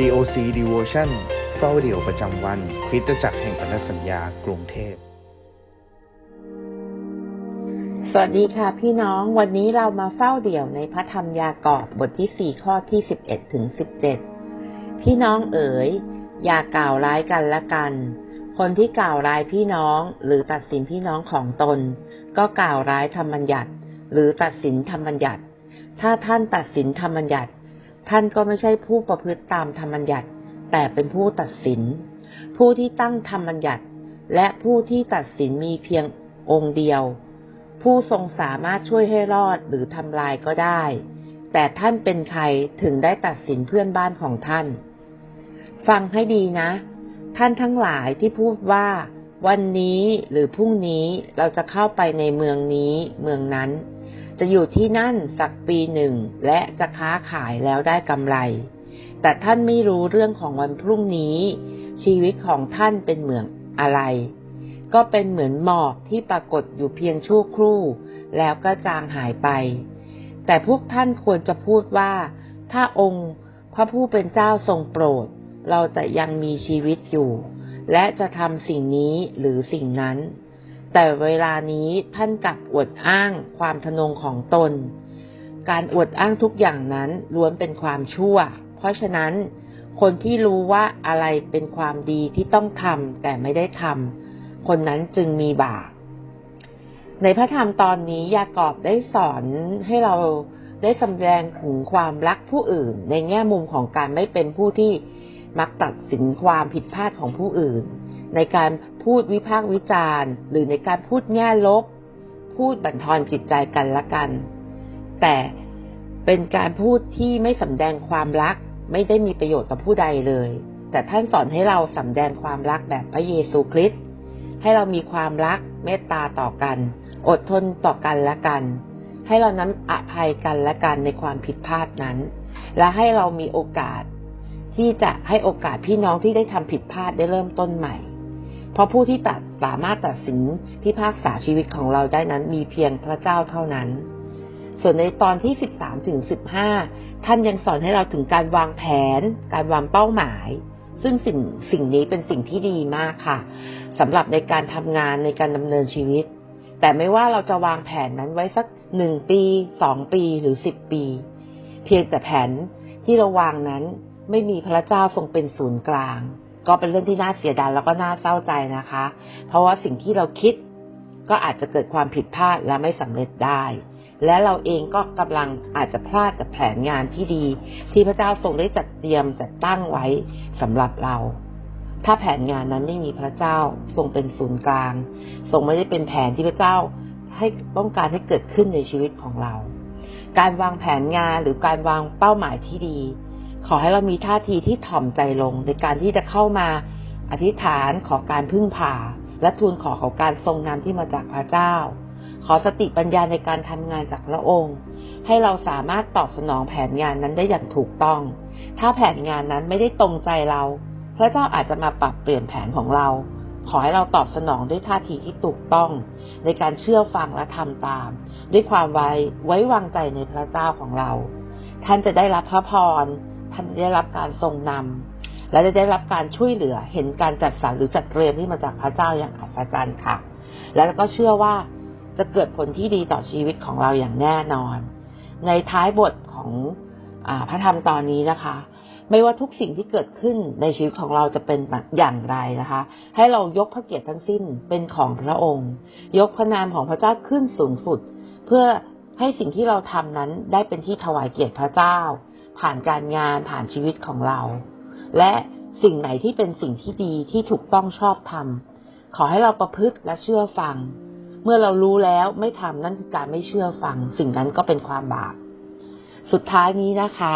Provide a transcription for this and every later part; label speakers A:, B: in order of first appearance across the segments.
A: COC Devotion เฝ้าเดี่ยวประจำวัน คริสตจักรแห่งพันธสัญญากรุงเทพ
B: สวัสดีค่ะพี่น้องวันนี้เรามาเฝ้าเดี่ยวในพระธรรมยากอบบทที่ 4 ข้อที่ 11ถึง17 พี่น้องเอ๋ย อย่ากล่าวร้ายกันละกัน คนที่กล่าวร้ายพี่น้องหรือตัดสินพี่น้องของตน ก็กล่าวร้ายธรรมบัญญัติ หรือตัดสินธรรมบัญญัติ ถ้าท่านตัดสินธรรมบัญญัติ ท่านก็ไม่ใช่ผู้ประพฤติตามธรรมบัญญัติ แต่เป็นผู้ตัดสิน ผู้ที่ตั้งธรรมบัญญัติ และผู้ที่ตัดสินมีเพียงองค์เดียว ผู้ทรงสามารถช่วยให้รอดหรือทำลายก็ได้ แต่ท่านเป็นใครถึงได้ตัดสินเพื่อนบ้านของท่าน ฟังให้ดีนะ ท่านทั้งหลายที่พูดว่าวันนี้หรือพรุ่งนี้เราจะเข้าไปในเมืองนี้เมืองนั้น จะอยู่ที่นั่นสักปีหนึ่งและจะค้าขายแล้วได้กำไร แต่ท่านไม่รู้เรื่องของวันพรุ่งนี้ ชีวิตของท่านเป็นเหมือนอะไร ก็เป็นเหมือนหมอกที่ปรากฏอยู่เพียงชั่วครู่ แล้วก็จางหายไป แต่พวกท่านควรจะพูดว่า ถ้าองค์พระผู้เป็นเจ้าทรงโปรด เราจะยังมีชีวิตอยู่ และจะทำสิ่งนี้หรือสิ่งนั้น แต่เวลานี้ท่านกลับอวดอ้างความทะนงของตน การอวดอ้างทุกอย่างนั้นล้วนเป็นความชั่ว เพราะฉะนั้น คนที่รู้ว่าอะไรเป็นความดีที่ต้องทำแต่ไม่ได้ทำคนนั้นจึงมีบาปในพระธรรมตอนนี้ยากอบได้สอนให้เราได้สำแดงถึงความรักผู้อื่น ในแง่มุมของการไม่เป็นผู้ที่มักตัดสินความผิดพลาดของผู้อื่น ในการพูดวิพากษ์วิจารณ์ หรือในการพูดแง่ลบ พูดบั่นทอนจิตใจกันละกัน แต่เป็นการพูดที่ไม่สำแดงความรัก ไม่ได้มีประโยชน์ต่อผู้ใดเลย แต่ท่านสอนให้เราสำแดงความรักแบบพระเยซูคริสต์ให้เรามีความรักเมตตาต่อกัน อดทนต่อกันและกัน ให้เรานั้นอภัยกันและกันในความผิดพลาดนั้น และให้เรามีโอกาสที่จะให้โอกาสพี่น้องที่ได้ทำผิดพลาดได้เริ่มต้นใหม่ เพราะผู้ที่ตัดสามารถตัดสินพิพากษาชีวิตของเราได้นั้นมีเพียงพระเจ้าเท่านั้น ส่วนในตอนที่ 13ถึง15 ท่านยังสอนให้เราถึงการวางแผน การวางเป้าหมาย ซึ่งสิ่งสิ่งนี้เป็นสิ่งที่ดีมากค่ะสำหรับในการทำงานในการดำเนินชีวิต แต่ไม่ว่าเราจะวางแผนนั้นไว้สักหนึ่งปีสองปีหรือสิบปี เพียงแต่แผนที่เราวางนั้นไม่มีพระเจ้าทรงเป็นศูนย์กลาง ก็เป็นเรื่องที่น่าเสียดายแล้วก็น่าเศร้าใจนะคะ เพราะว่าสิ่งที่เราคิดก็อาจจะเกิดความผิดพลาดและไม่สำเร็จได้ และเราเองก็กำลังอาจจะพลาดกับแผนงานที่ดี ที่พระเจ้าทรงได้จัดเตรียมจัดตั้งไว้สำหรับเรา ถ้าแผนงานนั้นไม่มีพระเจ้าทรงเป็นศูนย์กลาง ทรงไม่ได้เป็นแผนที่พระเจ้าให้ต้องการให้เกิดขึ้นในชีวิตของเรา การวางแผนงานหรือการวางเป้าหมายที่ดี ขอให้เรามีท่าทีที่ถ่อมใจลงในการที่จะเข้ามาอธิษฐานขอการพึ่งพาและทูลขอของการทรงนำที่มาจากพระเจ้า ขอสติปัญญาในการทำงานจากพระองค์ ให้เราสามารถตอบสนองแผนงานนั้นได้อย่างถูกต้อง ถ้าแผนงานนั้นไม่ได้ตรงใจเรา พระเจ้าอาจจะมาปรับเปลี่ยนแผนของเรา ขอให้เราตอบสนองด้วยท่าทีที่ถูกต้อง ในการเชื่อฟังและทำตาม ด้วยความไว้ไว้วางใจในพระเจ้าของเรา ท่านจะได้รับพระพร ท่านได้รับการทรงนำและจะได้รับการช่วยเหลือเห็นการจัดสรรหรือจัดเตรียมที่มาจากพระเจ้าอย่างอัศจรรย์ค่ะ แล้วก็เชื่อว่าจะเกิดผลที่ดีต่อชีวิตของเราอย่างแน่นอน ในท้ายบทของอพระธรรมตอนนี้นะคะ ไม่ว่าทุกสิ่งที่เกิดขึ้นในชีวิตของเราจะเป็นอย่างไรนะคะ ให้เรายกพระเกียรติทั้งสิ้นเป็นของพระองค์ ยกพระนามของพระเจ้าขึ้นสูงสุด เพื่อให้สิ่งที่เราทำนั้นได้เป็นที่ถวายเกียรติพระเจ้า ผ่านการงานผ่านชีวิตของเรา และสิ่งไหนที่เป็นสิ่งที่ดีที่ถูกต้องชอบทำขอให้เราประพฤติและเชื่อฟัง เมื่อเรารู้แล้วไม่ทำนั่นคือการไม่เชื่อฟัง สิ่งนั้นก็เป็นความบาปสุดท้ายนี้นะคะ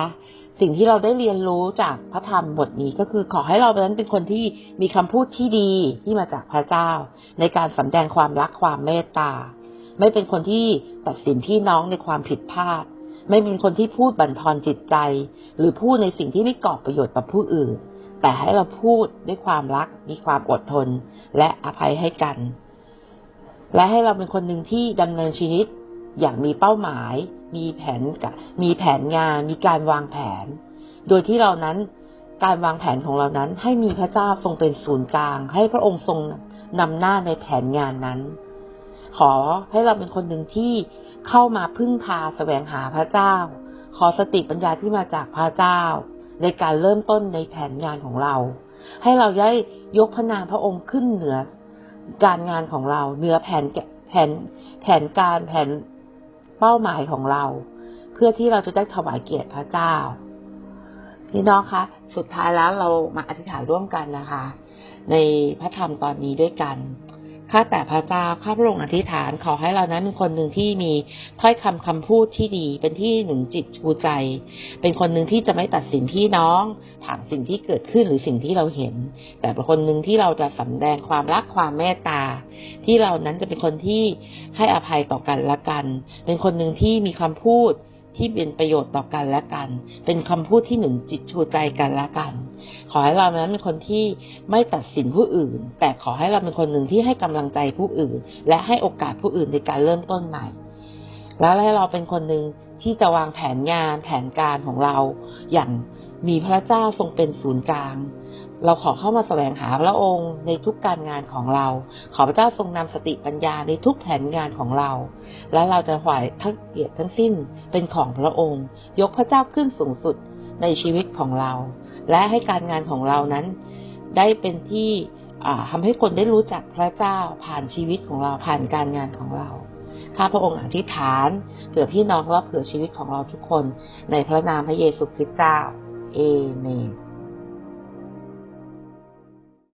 B: สิ่งที่เราได้เรียนรู้จากพระธรรมบทนี้ก็คือขอให้เรานั้นเป็นคนที่มีคำพูดที่ดีที่มาจากพระเจ้า ในการสำแดงความรักความเมตตา ไม่เป็นคนที่ตัดสินพี่น้องในความผิดพลาด ไม่เป็นคนที่พูดบั่นทอนจิตใจ หรือพูดในสิ่งที่ไม่ก่อประโยชน์ต่อผู้อื่น แต่ให้เราพูดด้วยความรัก มีความอดทน และอภัยให้กัน และให้เราเป็นคนหนึ่งที่ดำเนินชีวิตอย่างมีเป้าหมาย มีแผนมีแผนงาน มีการวางแผน โดยที่เรานั้นการวางแผนของเรานั้น ให้มีพระเจ้าทรงเป็นศูนย์กลาง ให้พระองค์ทรงนำหน้าในแผนงานนั้น ขอให้เราเป็นคนหนึ่งที่เข้ามาพึ่งพาแสวงหาพระเจ้า ขอสติปัญญาที่มาจากพระเจ้า ในการเริ่มต้นในแผนงานของเรา ให้เราได้ยกพระนามพระองค์ขึ้นเหนือการงานของเรา เหนือแผนแผนแผนการแผนเป้าหมายของเรา เพื่อที่เราจะได้ถวายเกียรติพระเจ้าพี่น้องคะสุดท้ายแล้วเรามาอธิษฐานร่วมกันนะคะ ในพระธรรมตอนนี้ด้วยกัน ข้าแต่พระเจ้าข้าพระองค์อธิษฐานขอให้เรานั้นเป็นคนหนึ่งที่มีถ้อยคำคำพูดที่ดี เป็นที่หนุนจิตชูใจ เป็นคนหนึ่งที่จะไม่ตัดสินพี่น้องผ่านสิ่งที่เกิดขึ้นหรือสิ่งที่เราเห็น แต่เป็นคนหนึ่งที่เราจะสำแดงความรักความเมตตา ที่เรานั้นจะเป็นคนที่ให้อภัยต่อกันและกัน เป็นคนหนึ่งที่มีคำพูด ที่เป็นประโยชน์ต่อกันและกัน เป็นคำพูดที่หนุนจิตชูใจกันและกัน ขอให้เรานั้นเป็นคนที่ไม่ตัดสินผู้อื่น แต่ขอให้เราเป็นคนหนึ่งที่ให้กำลังใจผู้อื่น และให้โอกาสผู้อื่นในการเริ่มต้นใหม่ แล้วให้เราเป็นคนหนึ่งที่จะวางแผนงานแผนการของเรา อย่างมีพระเจ้าทรงเป็นศูนย์กลาง เราขอเข้ามาแสวงหาพระองค์ในทุกการงานของเรา ขอพระเจ้าทรงนำสติปัญญาในทุกแผนงานของเรา และเราจะถวายทั้งเกียรติทั้งสิ้นเป็นของพระองค์ ยกพระเจ้าขึ้นสูงสุดในชีวิตของเรา และให้การงานของเรานั้น ได้เป็นที่ทำให้คนได้รู้จักพระเจ้าผ่านชีวิตของเราผ่านการงานของเราข้าพระองค์อธิษฐานเผื่อพี่น้องและเผื่อชีวิตของเราทุกคน ในพระนามพระเยซูคริสต์เจ้า เอเมน